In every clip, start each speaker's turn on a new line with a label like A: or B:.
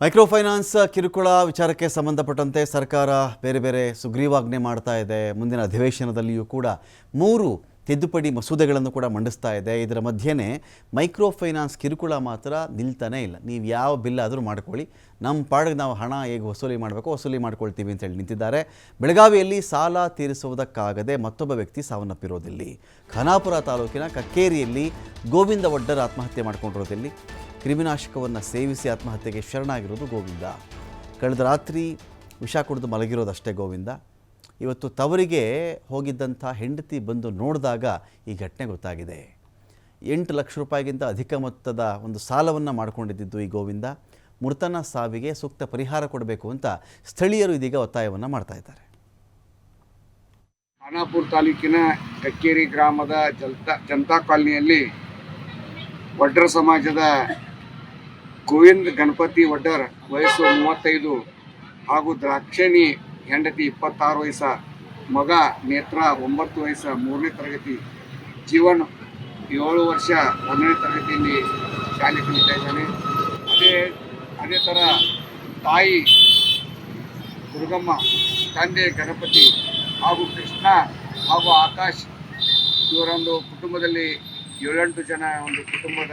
A: Micro finance ಕಿರುಕುಳ ವಿಚಾರಕ್ಕೆ ಸಂಬಂಧಪಟ್ಟಂತೆ ಸರ್ಕಾರ ಬೇರೆ ಬೇರೆ ಸುಗ್ರೀವಾಜ್ಞೆ ಮಾಡ್ತಾ ಇದೆ. ಮುಂದಿನ ಅಧಿವೇಶನದಲ್ಲಿಯೂ ಕೂಡ ಮೂರು ತಿದ್ದುಪಡಿ ಮಸೂದೆಗಳನ್ನು ಕೂಡ ಮಂಡಿಸ್ತಾ ಇದೆ. ಇದರ ಮಧ್ಯೆನೇ ಮೈಕ್ರೋ ಫೈನಾನ್ಸ್ ಕಿರುಕುಳ ಮಾತ್ರ ನಿಲ್ತಾನೇ ಇಲ್ಲ. ನೀವು ಯಾವ ಬಿಲ್ ಆದರೂ ಮಾಡ್ಕೊಳ್ಳಿ. ನಮ್ಮ ಪಾಡಿಗೆ ನಾವು ಹಣ ಹೇಗೆ ವಸೂಲಿ ಮಾಡಬೇಕು, ವಸೂಲಿ ಮಾಡ್ಕೊಳ್ತೀವಿ ಅಂತೇಳಿ ನಿಂತಿದ್ದಾರೆ. ಬೆಳಗಾವಿಯಲ್ಲಿ ಸಾಲ ತೀರಿಸುವುದಕ್ಕಾಗದೆ ಮತ್ತೊಬ್ಬ ವ್ಯಕ್ತಿ ಸಾವನ್ನಪ್ಪಿರೋದಿಲ್ಲಿ. ಖಾನಾಪುರ ತಾಲೂಕಿನ ಕಕ್ಕೇರಿಯಲ್ಲಿ ಗೋವಿಂದ ಒಡ್ಡರ್ ಆತ್ಮಹತ್ಯೆ ಮಾಡ್ಕೊಂಡಿರೋದಿಲ್ಲಿ. ಕ್ರಿಮಿನಾಶಕವನ್ನು ಸೇವಿಸಿ ಆತ್ಮಹತ್ಯೆಗೆ ಶರಣಾಗಿರೋದು ಗೋವಿಂದ. ಕಳೆದ ರಾತ್ರಿ ವಿಷ ಕುಡಿದು ಮಲಗಿರೋದಷ್ಟೇ ಗೋವಿಂದ. ಇವತ್ತು ತವರಿಗೆ ಹೋಗಿದ್ದಂಥ ಹೆಂಡತಿ ಬಂದು ನೋಡಿದಾಗ ಈ ಘಟನೆ ಗೊತ್ತಾಗಿದೆ. ಎಂಟು ಲಕ್ಷ ರೂಪಾಯಿಗಿಂತ ಅಧಿಕ ಮೊತ್ತದ ಒಂದು ಸಾಲವನ್ನು ಮಾಡಿಕೊಂಡಿದ್ದು ಈ ಗೋವಿಂದ. ಮೃತನ ಸಾವಿಗೆ ಸೂಕ್ತ ಪರಿಹಾರ ಕೊಡಬೇಕು ಅಂತ ಸ್ಥಳೀಯರು ಇದೀಗ ಒತ್ತಾಯವನ್ನು ಮಾಡ್ತಾ ಇದ್ದಾರೆ.
B: ಖಾನಾಪುರ ತಾಲೂಕಿನ ಕಕ್ಕೇರಿ ಗ್ರಾಮದ ಜಲ್ತಾ ಜನತಾ ಕಾಲನಿಯಲ್ಲಿ ವಡ್ಡರ್ ಸಮಾಜದ ಗೋವಿಂದ ಗಣಪತಿ ವಡ್ಡರ್ ವಯಸ್ಸು ಮೂವತ್ತೈದು ಹಾಗೂ ದ್ರಾಕ್ಷಣಿ ಹೆಂಡತಿ ಇಪ್ಪತ್ತಾರು ವಯಸ್ಸ, ಮಗ ನೇತ್ರ ಒಂಬತ್ತು ವಯಸ್ಸ, ಮೂರನೇ ತರಗತಿ, ಜೀವನ್ ಏಳು ವರ್ಷ ಒಂದನೇ ತರಗತಿಯಲ್ಲಿ ಶಾಲೆ ಕಲಿತಾ ಇದ್ದಾನೆ. ಅದೇ ಅದೇ ಥರ ತಾಯಿ ದುರ್ಗಮ್ಮ, ತಂದೆ ಗಣಪತಿ ಹಾಗೂ ಕೃಷ್ಣ ಹಾಗೂ ಆಕಾಶ್ ಇವರೊಂದು ಕುಟುಂಬದಲ್ಲಿ ಏಳೆಂಟು ಜನ ಒಂದು ಕುಟುಂಬದ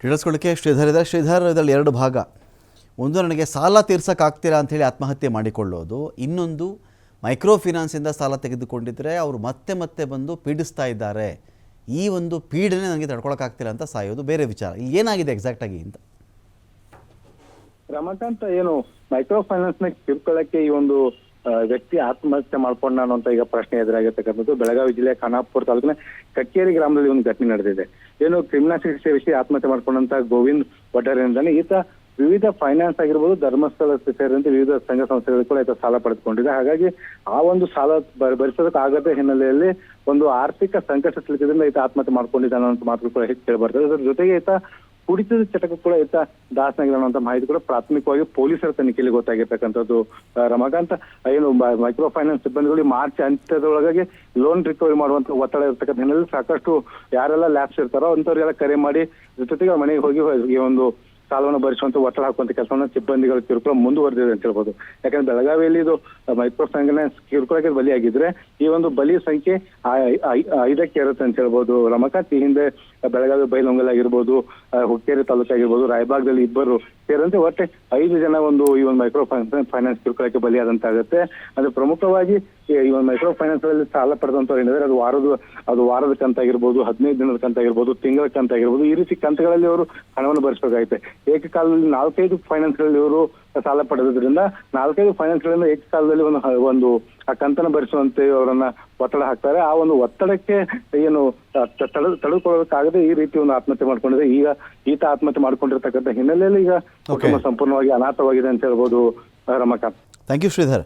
A: ತಿಳಿಸ್ಕೊಳ್ಳಿಕ್ಕೆ ಶ್ರೀಧರ್ ಇದೆ ಶ್ರೀಧರ್ ಇದರಲ್ಲಿ ಎರಡು ಭಾಗ. ಒಂದು ನನಗೆ ಸಾಲ ತೀರ್ಸೋಕ್ಕಾಗ್ತೀರಾ ಅಂಥೇಳಿ ಆತ್ಮಹತ್ಯೆ ಮಾಡಿಕೊಳ್ಳೋದು. ಇನ್ನೊಂದು ಮೈಕ್ರೋ ಫಿನಾನ್ಸಿಂದ ಸಾಲ ತೆಗೆದುಕೊಂಡಿದ್ದರೆ ಅವರು ಮತ್ತೆ ಮತ್ತೆ ಬಂದು ಪೀಡಿಸ್ತಾ ಇದ್ದಾರೆ. ಈ ಒಂದು ಪೀಡನೆ ನನಗೆ ತಡ್ಕೊಳಕ್ಕಾಗ್ತಿಲ್ಲ ಅಂತ ಸಾಯೋದು ಬೇರೆ ವಿಚಾರ. ಇಲ್ಲಿ ಏನಾಗಿದೆ ಎಕ್ಸಾಕ್ಟಾಗಿ ಅಂತ?
C: ರಮಕಾಂತ ಏನು ಮೈಕ್ರೋ ಫೈನಾನ್ಸ್ನ ತಿಳ್ಕೊಳ್ಳಕ್ಕೆ ಈ ಒಂದು ವ್ಯಕ್ತಿ ಆತ್ಮಹತ್ಯೆ ಮಾಡ್ಕೊಂಡ ಅನ್ನೋಂತ ಈಗ ಪ್ರಶ್ನೆ ಎದುರಾಗಿರ್ತಕ್ಕಂಥದ್ದು ಬೆಳಗಾವಿ ಜಿಲ್ಲೆ ಖಾನಾಪುರ ತಾಲೂಕಿನ ಕಕ್ಕೇರಿ ಗ್ರಾಮದಲ್ಲಿ ಒಂದು ಘಟನೆ ನಡೆದಿದೆ. ಏನು ಕ್ರಿಮಿನಲ್ ಚಿಕಿತ್ಸೆ ವಿಷಯ ಆತ್ಮಹತ್ಯೆ ಮಾಡ್ಕೊಂಡಂತ ಗೋವಿಂದ್ ಒಡ್ಡರೇನಿದ್ದಾನೆ ಈತ ವಿವಿಧ ಫೈನಾನ್ಸ್ ಆಗಿರ್ಬೋದು, ಧರ್ಮಸ್ಥಳ ಸೇರಿದಂತೆ ವಿವಿಧ ಸಂಘ ಸಂಸ್ಥೆಗಳು ಕೂಡ ಈತ ಸಾಲ ಪಡೆದುಕೊಂಡಿದೆ. ಹಾಗಾಗಿ ಆ ಒಂದು ಸಾಲ ಭರಿಸೋದಕ್ಕಾಗದ ಹಿನ್ನೆಲೆಯಲ್ಲಿ ಒಂದು ಆರ್ಥಿಕ ಸಂಕಷ್ಟ ಸಿಲುಕಿದ್ರಿಂದ ಈತ ಆತ್ಮಹತ್ಯೆ ಮಾಡ್ಕೊಂಡಿದ್ದಾನೆ ಅನ್ನೋ ಮಾತುಗಳು ಕೂಡ ಕೇಳಿ ಬರ್ತದೆ ಅದರ ಜೊತೆಗೆ ಈತ ಕುಡಿತದ ಚಟಕ ಕೂಡ ಈತ ಅನ್ನುವಂತ ಮಾಹಿತಿ ಕೂಡ ಪ್ರಾಥಮಿಕವಾಗಿ ಪೊಲೀಸರ ತನಿಖೆಯಲ್ಲಿ ಗೊತ್ತಾಗಿರ್ತಕ್ಕಂಥದ್ದು ರಮಾಕಾಂತ ಏನು ಮೈಕ್ರೋ ಫೈನಾನ್ಸ್ ಸಿಬ್ಬಂದಿಗಳು ಮಾರ್ಚ್ ಅಂತ್ಯದೊಳಗಾಗಿ ಲೋನ್ ರಿಕವರಿ ಮಾಡುವಂತ ಒತ್ತಡ ಇರ್ತಕ್ಕಂಥ ಹಿನ್ನೆಲೆಯಲ್ಲಿ ಸಾಕಷ್ಟು ಯಾರೆಲ್ಲ ಲ್ಯಾಬ್ಸ್ ಇರ್ತಾರೋ ಅಂತವ್ರಿಗೆಲ್ಲ ಕರೆ ಮಾಡಿ, ಜೊತೆಗೆ ಮನೆಗೆ ಹೋಗಿ ಈ ಒಂದು ಸಾಲವನ್ನು ಭರಿಸುವಂತ ಒತ್ತಡ ಹಾಕುವಂತ ಕೆಲಸವನ್ನು ಸಿಬ್ಬಂದಿಗಳ ಕಿರುಕುಳ ಮುಂದುವರೆದಿದೆ ಅಂತ ಹೇಳ್ಬೋದು. ಯಾಕಂದ್ರೆ ಬೆಳಗಾವಿಯಲ್ಲಿ ಇದು ಮೈಕ್ರೋ ಫೈನಾನ್ಸ್ ಕಿರುಕುಳಕ್ಕೆ ಬಲಿಯಾಗಿದ್ರೆ ಈ ಒಂದು ಬಲಿ ಸಂಖ್ಯೆ ಐದಕ್ಕೆ ಇರುತ್ತೆ ಅಂತ ಹೇಳ್ಬೋದು ರಮಕಾಂತ್ ಈ ಹಿಂದೆ ಬೆಳಗಾವಿ ಬೈಲೊಂಗಲ್ ಆಗಿರ್ಬೋದು ಹುಕ್ಕೇರಿ ತಾಲೂಕು ಆಗಿರ್ಬೋದು, ರಾಯಬಾಗದಲ್ಲಿ ಇಬ್ಬರು ಸೇರಿದಂತೆ ಒಟ್ಟೆ ಐದು ಜನ ಒಂದು ಈ ಒಂದು ಮೈಕ್ರೋ ಫೈನಾನ್ಸ್ ಕಿರುಕುಳಕ್ಕೆ ಬಲಿಯಾದಂತಾಗುತ್ತೆ. ಅದು ಪ್ರಮುಖವಾಗಿ ಈ ಒಂದು ಮೈಕ್ರೋ ಫೈನಾನ್ಸ್ ಅಲ್ಲಿ ಸಾಲ ಪಡೆದಂತವ್ರು ಏನಿದ್ರೆ, ಅದು ವಾರದ ಅದು ವಾರದ ಕಂತಾಗಿರ್ಬೋದು ಹದಿನೈದು ದಿನದ ಕಂತಾಗಿರ್ಬೋದು ತಿಂಗಳ ಕಂತಾಗಿರ್ಬೋದು ಈ ರೀತಿ ಕಂತಗಳಲ್ಲಿ ಅವರು ಹಣವನ್ನು ಭರಿಸಬೇಕಾಗುತ್ತೆ ಏಕಕಾಲದಲ್ಲಿ ನಾಲ್ಕೈದು ಫೈನಾನ್ಸ್ಗಳಲ್ಲಿ ಇವರು ಸಾಲ ಪಡೆದ್ರಿಂದ ನಾಲ್ಕೈದು ಫೈನಾನ್ಸ್ ಗಳಿಂದ ಏಕಕಾಲದಲ್ಲಿ ಒಂದು ಒಂದು ಆ ಕಂತನ ಭರಿಸುವಂತೆ ಅವರನ್ನ ಒತ್ತಡ ಹಾಕ್ತಾರೆ. ಆ ಒಂದು ಒತ್ತಡಕ್ಕೆ ಏನು ತಡೆ ತಡೆದುಕೊಳ್ಳೋದಕ್ಕಾಗದೆ ಈ ರೀತಿ ಒಂದು ಆತ್ಮಹತ್ಯೆ ಮಾಡ್ಕೊಂಡಿದೆ. ಈಗ ಈತ ಆತ್ಮಹತ್ಯೆ ಮಾಡ್ಕೊಂಡಿರ್ತಕ್ಕಂಥ ಹಿನ್ನೆಲೆಯಲ್ಲಿ ಈಗ ಕುಟುಂಬ ಸಂಪೂರ್ಣವಾಗಿ ಅನಾಥವಾಗಿದೆ ಅಂತ ಹೇಳ್ಬೋದು ರಮಾಕಾಂತ್
A: ಥ್ಯಾಂಕ್ ಯು ಶ್ರೀಧರ್.